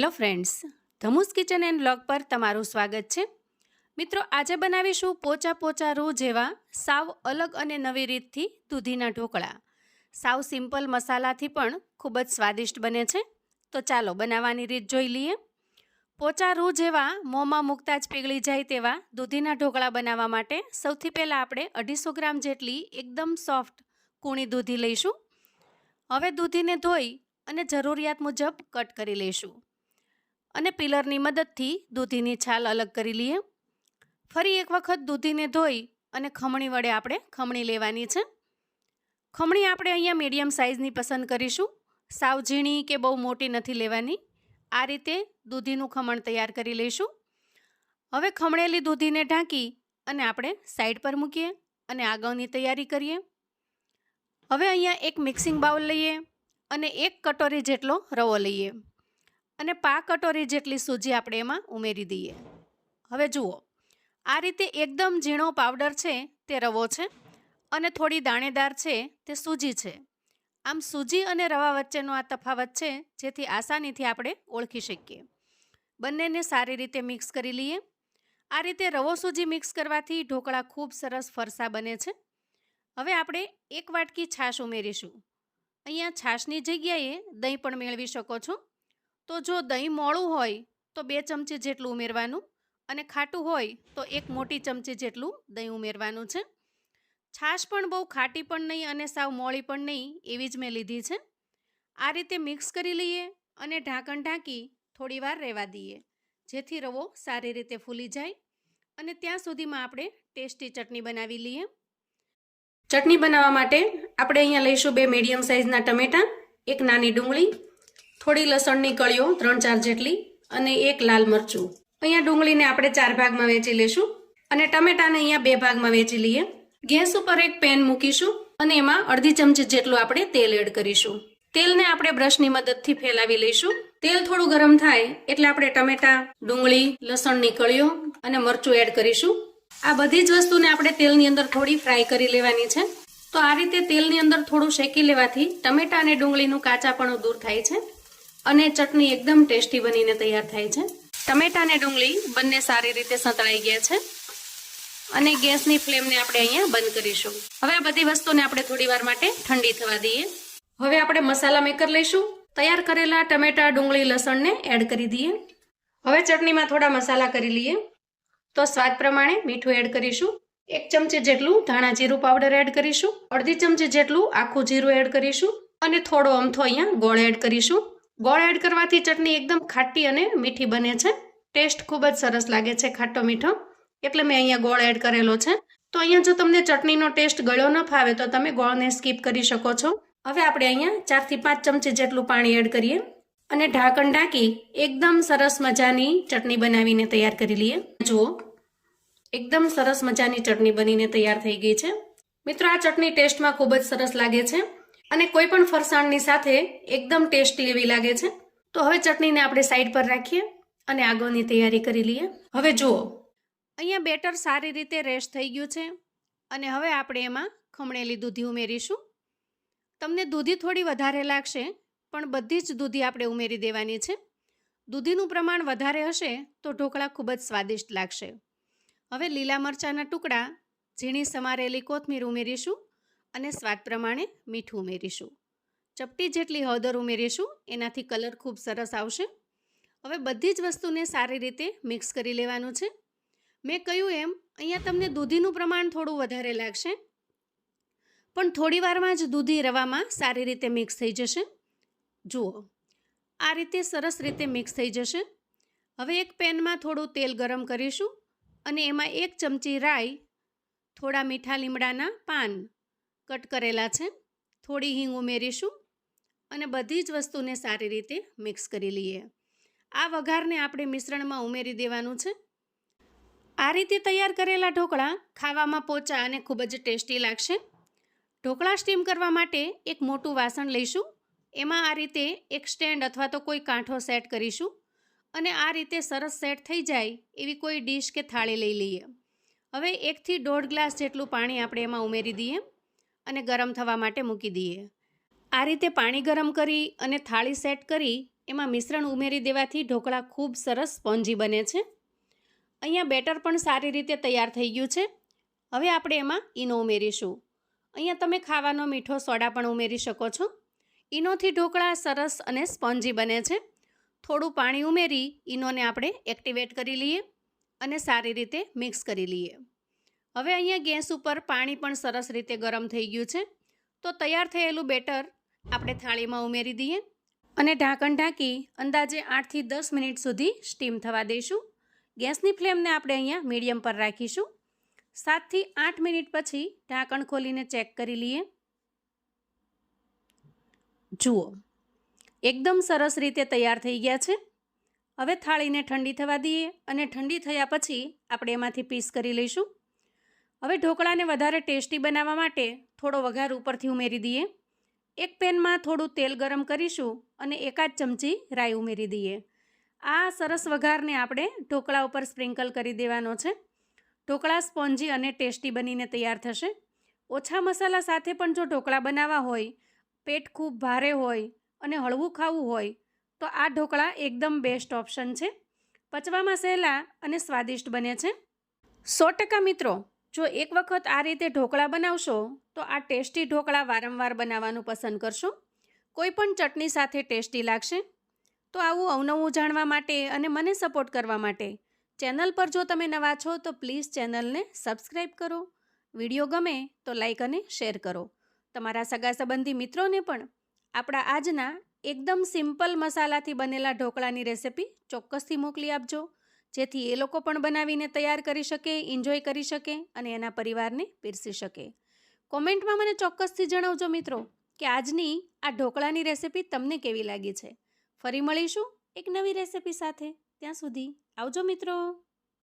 Hello friends, ધમુસ kitchen and blog પર તમારું સ્વાગત છે. મિત્રો, આજે બનાવીશું પોચા પોચા રૂ જેવા સાવ અલગ અને નવી રીતથી દૂધીના ઢોકળા. સાવ સિમ્પલ મસાલાથી પણ ખૂબ જ સ્વાદિષ્ટ બને છે. તો ચાલો બનાવવાની રીત જોઈ લઈએ. પોચા રૂ જેવા મોંમાં મૂકતા જ પીગળી જાય તેવા દૂધીના ઢોકળા બનાવવા માટે સૌથી પહેલાં આપણે અઢીસો ગ્રામ જેટલી એકદમ સોફ્ટ કૂણી દૂધી લઈશું. હવે દૂધીને ધોઈ અને જરૂરિયાત મુજબ કટ કરી લઈશું. અને પિલરની મદદથી દૂધીની છાલ અલગ કરી લઈએ. ફરી એક વખત દૂધીને ધોઈ અને ખમણી વડે આપણે ખમણી લેવાની છે. ખમણી આપણે અહીંયા મીડિયમ સાઇઝની પસંદ કરીશું. સાવ ઝીણી કે બહુ મોટી નથી લેવાની. આ રીતે દૂધીનું ખમણ તૈયાર કરી લઈશું. હવે ખમણેલી દૂધીને ઢાંકી અને આપણે સાઈડ પર મૂકીએ અને આગળની તૈયારી કરીએ. હવે અહીંયા એક મિક્સિંગ બાઉલ લઈએ અને એક કટોરી જેટલો રવો લઈએ. અને પા કટોરી જેટલી સૂજી આપણે એમાં ઉમેરી દઈએ. હવે જુઓ, આ રીતે એકદમ ઝીણો પાવડર છે તે રવો છે અને થોડી દાણેદાર છે તે સૂજી છે. આમ સૂજી અને રવા વચ્ચેનો આ તફાવત છે જેથી આસાનીથી આપણે ઓળખી શકીએ. બંનેને સારી રીતે મિક્સ કરી લઈએ. આ રીતે રવો સૂજી મિક્સ કરવાથી ઢોકળા ખૂબ સરસ ફરસા બને છે. હવે આપણે એક વાટકી છાશ ઉમેરીશું. અહીંયા છાશની જગ્યાએ દહીં પણ મેળવી શકો છો. તો જો દહીં મોળું હોય તો બે ચમચી જેટલું ઉમેરવાનું અને ખાટું હોય તો એક મોટી ચમચી જેટલું દહીં ઉમેરવાનું છે. છાશ પણ બહુ ખાટી પણ નહીં અને સાવ મોળી પણ નહીં એવી જ મેં લીધી છે. આ રીતે મિક્સ કરી લઈએ અને ઢાંકણ ઢાંકી થોડીવાર રહેવા દઈએ, જેથી રવો સારી રીતે ફૂલી જાય અને ત્યાં સુધીમાં આપણે ટેસ્ટી ચટણી બનાવી લઈએ. ચટણી બનાવવા માટે આપણે અહીંયા લઈશું બે મીડિયમ સાઇઝના ટમેટાં, એક નાની ડુંગળી થોડી લસણની કળીઓ, ત્રણ ચાર જેટલી અને એક લાલ મરચું. અહીંયા ડુંગળીને આપણે ચાર ભાગમાં વેચી લઈશું અને ટમેટાને અહીંયા બે ભાગમાં વેચી લઈએ. ગેસ ઉપર એક પેન મૂકીશું અને એમાં અડધી ચમચી જેટલું આપણે તેલ એડ કરીશું. તેલને આપણે બ્રશની મદદથી ફેલાવી લઈશું. તેલ થોડું ગરમ થાય એટલે આપણે ટમેટા, ડુંગળી, લસણની કળીઓ અને મરચું એડ કરીશું. આ બધી જ વસ્તુને આપણે તેલની અંદર થોડી ફ્રાય કરી લેવાની છે. તો આ રીતે તેલની અંદર થોડું શેકી લેવાથી ટમેટા અને ડુંગળીનું કાચાપણું દૂર થાય છે. અને ચટણી એકદમ ટેસ્ટી બનીને તૈયાર થાય છે. ટમેટા અને ડુંગળી બંને સારી રીતે સંતળાઈ ગયા છે. અને ગેસની ફ્લેમને આપણે અહીંયા બંધ કરીશું. હવે આ બધી વસ્તુને આપણે થોડી વાર માટે ઠંડી થવા દઈએ. હવે આપણે મસાલા મેકર લઈશું. તૈયાર કરેલા ટમેટા, ડુંગળી, લસણને એડ કરી દઈએ. હવે ચટણીમાં થોડા મસાલા કરી લઈએ. તો સ્વાદ પ્રમાણે મીઠું એડ કરીશું. એક ચમચી જેટલું ધાણા જીરું પાવડર એડ કરીશું. અડધી ચમચી જેટલું આખું જીરું એડ કરીશું. અને થોડો અમથો અહીંયા ગોળ એડ કરીશું. ગોળ એડ કરવાથી ચટણી એકદમ ખાટી અને મીઠી બને છે. ટેસ્ટ ખૂબ જ સરસ લાગે છે ખાટો મીઠો. એટલે મેં અહીંયા ગોળ એડ કરેલો છે. તો અહીંયા જો તમને ચટણીનો ટેસ્ટ ગળ્યો ન ફાવે તો તમે ગોળને સ્કીપ કરી શકો છો. હવે આપણે અહીંયા ચારથી પાંચ ચમચી જેટલું પાણી એડ કરીએ અને ઢાંકણ ઢાંકી એકદમ સરસ મજાની ચટણી બનાવીને તૈયાર કરી લઈએ. જુઓ, એકદમ સરસ મજાની ચટણી બનીને તૈયાર થઈ ગઈ છે. મિત્રો, આ ચટણી ટેસ્ટમાં ખૂબ જ સરસ લાગે છે. અને કોઈ પણ ફરસાણની સાથે એકદમ ટેસ્ટી એવી લાગે છે. તો હવે ચટણીને આપણે સાઈડ પર રાખીએ અને આગળની તૈયારી કરી લઈએ. હવે જુઓ, અહીંયા બેટર સારી રીતે રેસ્ટ થઈ ગયું છે. અને હવે આપણે એમાં ખમણેલી દૂધી ઉમેરીશું. તમને દૂધી થોડી વધારે લાગશે, પણ બધી જ દૂધી આપણે ઉમેરી દેવાની છે. દૂધીનું પ્રમાણ વધારે હશે તો ઢોકળા ખૂબ જ સ્વાદિષ્ટ લાગશે. હવે લીલા મરચાંના ટુકડા, ઝીણી સમારેલી કોથમીર ઉમેરીશું. અને સ્વાદ પ્રમાણે મીઠું ઉમેરીશું. ચપટી જેટલી હળદર ઉમેરીશું, એનાથી કલર ખૂબ સરસ આવશે. હવે બધી જ વસ્તુને સારી રીતે મિક્સ કરી લેવાનું છે. મેં કહ્યું એમ, અહીંયા તમને દૂધીનું પ્રમાણ થોડું વધારે લાગશે. પણ થોડી વારમાં જ દૂધી રવામાં સારી રીતે મિક્સ થઈ જશે. જુઓ, આ રીતે સરસ રીતે મિક્સ થઈ જશે. હવે એક પેનમાં થોડું તેલ ગરમ કરીશું અને એમાં એક ચમચી રાઈ, થોડા મીઠા લીમડાના પાન કટ કરેલા છે. થોડી હિંગ ઉમેરીશું અને બધી જ વસ્તુને સારી રીતે મિક્સ કરી લઈએ. આ વઘારને આપણે મિશ્રણમાં ઉમેરી દેવાનું છે. આ રીતે તૈયાર કરેલા ઢોકળા ખાવામાં પોચા અને ખૂબ જ ટેસ્ટી લાગશે. ઢોકળા સ્ટીમ કરવા માટે એક મોટું વાસણ લઈશું. એમાં આ રીતે એક સ્ટેન્ડ અથવા તો કોઈ કાંઠો સેટ કરીશું અને આ રીતે સરસ સેટ થઈ જાય એવી કોઈ ડીશ કે થાળી લઈ લઈએ. હવે એકથી દોઢ ગ્લાસ જેટલું પાણી આપણે એમાં ઉમેરી દઈએ. અને ગરમ થવા માટે મૂકી દઈએ. આ રીતે પાણી ગરમ કરી અને થાળી સેટ કરી એમાં મિશ્રણ ઉમેરી દેવાથી ઢોકળા ખૂબ સરસ સ્પોન્જી બને છે. અહીંયા બેટર પણ સારી રીતે તૈયાર થઈ ગયું છે. હવે આપણે એમાં ઈનો ઉમેરીશું. અહીંયા તમે ખાવાનો મીઠો સોડા પણ ઉમેરી શકો છો. ઈનોથી ઢોકળા સરસ અને સ્પોન્જી બને છે. થોડું પાણી ઉમેરી ઈનોને આપણે એક્ટિવેટ કરી લઈએ અને સારી રીતે મિક્સ કરી લઈએ. હવે અહીંયા ગેસ ઉપર પાણી પણ સરસ રીતે ગરમ થઈ ગયું છે. તો તૈયાર થયેલું બેટર આપણે થાળીમાં ઉમેરી દઈએ અને ઢાંકણ ઢાંકી અંદાજે આઠથી દસ મિનિટ સુધી સ્ટીમ થવા દઈશું. ગેસની ફ્લેમને આપણે અહીંયા મીડિયમ પર રાખીશું. સાતથી આઠ મિનિટ પછી ઢાંકણ ખોલીને ચેક કરી લઈએ. જુઓ, એકદમ સરસ રીતે તૈયાર થઈ ગયા છે. હવે થાળીને ઠંડી થવા દઈએ અને ઠંડી થયા પછી આપણે એમાંથી પીસ કરી લઈશું. હવે ઢોકળાને વધારે ટેસ્ટી બનાવવા માટે થોડો વઘાર ઉપરથી ઉમેરી દઈએ. એક પેનમાં થોડું તેલ ગરમ કરીશું અને એકાદ ચમચી રાઈ ઉમેરી દઈએ. આ સરસ વઘારને આપણે ઢોકળા ઉપર સ્પ્રિંકલ કરી દેવાનો છે. ઢોકળા સ્પોન્જી અને ટેસ્ટી બનીને તૈયાર થશે. ઓછા મસાલા સાથે પણ જો ઢોકળા બનાવવા હોય, પેટ ખૂબ ભારે હોય અને હળવું ખાવું હોય, તો આ ઢોકળા એકદમ બેસ્ટ ઓપ્શન છે. પચવામાં સહેલા અને સ્વાદિષ્ટ બને છે. સો ટકા મિત્રો જો એક વખત આ રીતે ઢોકળા બનાવશો, તો આ ટેસ્ટી ઢોકળા વારંવાર બનાવવાનું પસંદ કરશો. કોઈ પણ ચટણી સાથે ટેસ્ટી લાગશે. તો આવું અવનવું જાણવા માટે અને મને સપોર્ટ કરવા માટે ચેનલ પર જો તમે નવા છો, તો પ્લીઝ ચેનલને સબસ્ક્રાઈબ કરો. વીડિયો ગમે તો લાઈક અને શેર કરો. તમારા સગા સંબંધી મિત્રોને પણ આપણા આજના એકદમ સિમ્પલ મસાલાથી બનેલા ઢોકળાની રેસિપી ચોક્કસથી મોકલી આપજો. જેથી એ લોકો પણ બનાવીને તૈયાર કરી શકે એન્જોય કરી શકે અને એના પરિવારને પીરસી શકે. કોમેન્ટમાં મને ચોક્કસથી જણાવજો મિત્રો કે આજની આ ઢોકળાની રેસિપી તમને કેવી લાગી છે. ફરી મળીશું એક નવી રેસિપી સાથે. ત્યાં સુધી આવજો મિત્રો.